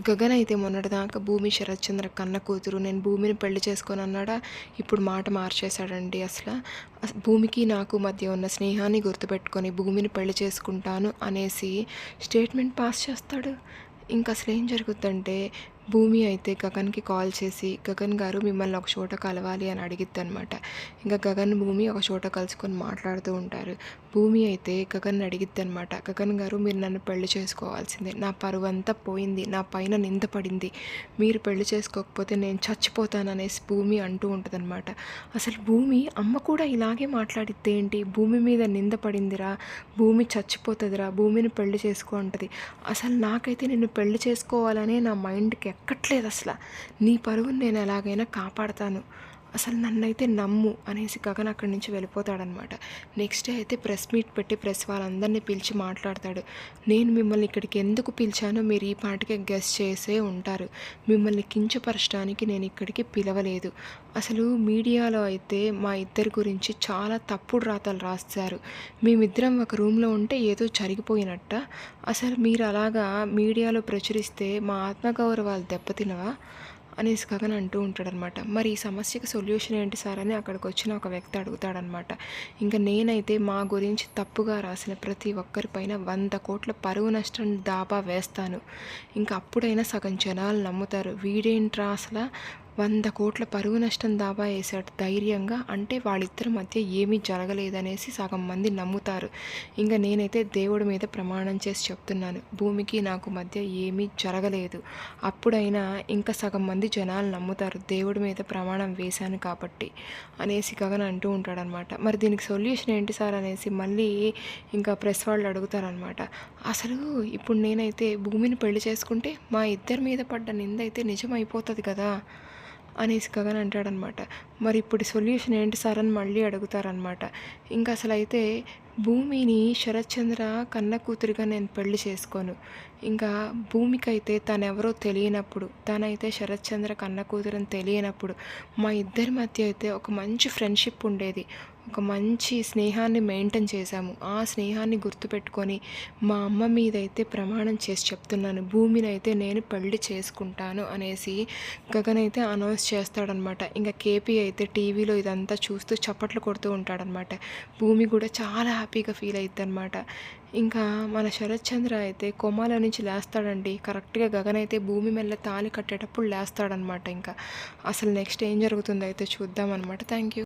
గగన్ అయితే మొన్నటిదాకా భూమి శరత్చంద్ర కన్న కూతురు నేను భూమిని పెళ్ళి చేసుకొని అన్నాడా? ఇప్పుడు మాట మార్చేశాడండి అసలు. భూమికి నాకు మధ్య ఉన్న స్నేహాన్ని గుర్తుపెట్టుకొని భూమిని పెళ్ళి చేసుకుంటాను అనేసి స్టేట్మెంట్ పాస్ చేస్తాడు. ఇంకా అసలు ఏం జరుగుద్దంటే భూమి అయితే గగన్కి కాల్ చేసి గగన్ గారు మిమ్మల్ని ఒక చోట కలవాలి అని అడిగిద్ది అనమాట ఇంకా గగన్ భూమి ఒక చోట కలుసుకొని మాట్లాడుతూ ఉంటారు. భూమి అయితే గగన్ అడిగిద్ది అనమాట గగన్ గారు మీరు నన్ను పెళ్ళి చేసుకోవాల్సిందే. నా పరువు అంతా పోయింది నా పైన నింద పడింది. మీరు పెళ్ళి చేసుకోకపోతే నేను చచ్చిపోతాననేసి భూమి అంటూ ఉంటుందన్నమాట. అసలు భూమి అమ్మ కూడా ఇలాగే మాట్లాడిద్ది ఏంటి భూమి మీద నింద పడిందిరా భూమి చచ్చిపోతుందిరా భూమిని పెళ్ళి చేసుకో అంటది. అసలు నాకైతే నిన్ను పెళ్ళి చేసుకోవాలనే నా మైండ్కి ఎక్కట్లేదు అసలు. నీ పరువుని నేను ఎలాగైనా కాపాడతాను. అసలు నన్నైతే నమ్ము అనేసి గగన్ అక్కడి నుంచి వెళ్ళిపోతాడనమాట. నెక్స్ట్ డే అయితే ప్రెస్ మీట్ పెట్టి ప్రెస్ వాళ్ళందరినీ పిలిచి మాట్లాడతాడు. నేను మిమ్మల్ని ఇక్కడికి ఎందుకు పిలిచానో మీరు ఈ పాటకి గెస్ చేసే ఉంటారు. మిమ్మల్ని కించపరచడానికి నేను ఇక్కడికి పిలవలేదు. అసలు మీడియాలో అయితే మా ఇద్దరి గురించి చాలా తప్పుడు రాతలు రాస్తారు. మేమిద్దరం ఒక రూమ్లో ఉంటే ఏదో జరిగిపోయినట్ట. అసలు మీరు అలాగా మీడియాలో ప్రచురిస్తే మా ఆత్మగౌరవాలు దెబ్బతినవా? అనేసి గగన్ అంటూ ఉంటాడనమాట. మరి ఈ సమస్యకి సొల్యూషన్ ఏంటి సార్ అని అక్కడికి వచ్చిన ఒక వ్యక్తి అడుగుతాడనమాట. ఇంకా నేనైతే మా గురించి తప్పుగా రాసిన ప్రతి ఒక్కరిపైన వంద కోట్ల పరువు నష్టం దాబా వేస్తాను. ఇంకా అప్పుడైనా సగం జనాలు నమ్ముతారు. వీడేంట్రా అసలు వంద కోట్ల పరువు నష్టం దాబా వేశాడు. ధైర్యంగా అంటే వాళ్ళిద్దరి మధ్య ఏమీ జరగలేదనేసి సగం మంది నమ్ముతారు. ఇంకా నేనైతే దేవుడి మీద ప్రమాణం చేసి చెప్తున్నాను. భూమికి నాకు మధ్య ఏమీ జరగలేదు. అప్పుడైనా ఇంకా సగం మంది జనాలు నమ్ముతారు. దేవుడి మీద ప్రమాణం వేశాను కాబట్టి అనేసి గగన్ అంటూ ఉంటాడనమాట. మరి దీనికి సొల్యూషన్ ఏంటి సార్ అనేసి మళ్ళీ ఇంకా ప్రెస్ వాళ్ళు అడుగుతారనమాట. అసలు ఇప్పుడు నేనైతే భూమిని పెళ్ళి చేసుకుంటే మా ఇద్దరి మీద పడ్డ నింద అయితే నిజం అయిపోతుంది కదా? అనేసి గగన్ అంటాడనమాట. మరి ఇప్పుడు సొల్యూషన్ ఏంటి సార్ అని మళ్ళీ అడుగుతారనమాట. ఇంకా అసలు అయితే భూమిని శరత్చంద్ర కన్న కూతురిగా నేను పెళ్ళి చేసుకోను. ఇంకా భూమికైతే తనెవరో తెలియనప్పుడు తనైతే శరత్చంద్ర కన్న కూతురని తెలియనప్పుడు మా ఇద్దరి మధ్య అయితే ఒక మంచి ఫ్రెండ్షిప్ ఉండేది. ఒక మంచి స్నేహాన్ని మెయింటైన్ చేశాము. ఆ స్నేహాన్ని గుర్తుపెట్టుకొని మా అమ్మ మీద అయితే ప్రమాణం చేసి చెప్తున్నాను. భూమిని అయితే నేను పెళ్ళి చేసుకుంటాను అనేసి గగన్ అయితే అనౌన్స్ చేస్తాడనమాట. ఇంకా కేపీ అయితే టీవీలో ఇదంతా చూస్తూ చప్పట్లు కొడుతూ ఉంటాడనమాట. భూమి కూడా చాలా హ్యాపీగా ఫీల్ అవుతుంది అనమాట ఇంకా మన శరత్ చంద్ర అయితే కొమాల నుంచి లేస్తాడండి. కరెక్ట్గా గగన్ అయితే భూమి మెల్ల తాళి కట్టేటప్పుడు లేస్తాడనమాట. ఇంకా అసలు నెక్స్ట్ ఏం జరుగుతుందో అయితే చూద్దాం అనమాట థ్యాంక్ యూ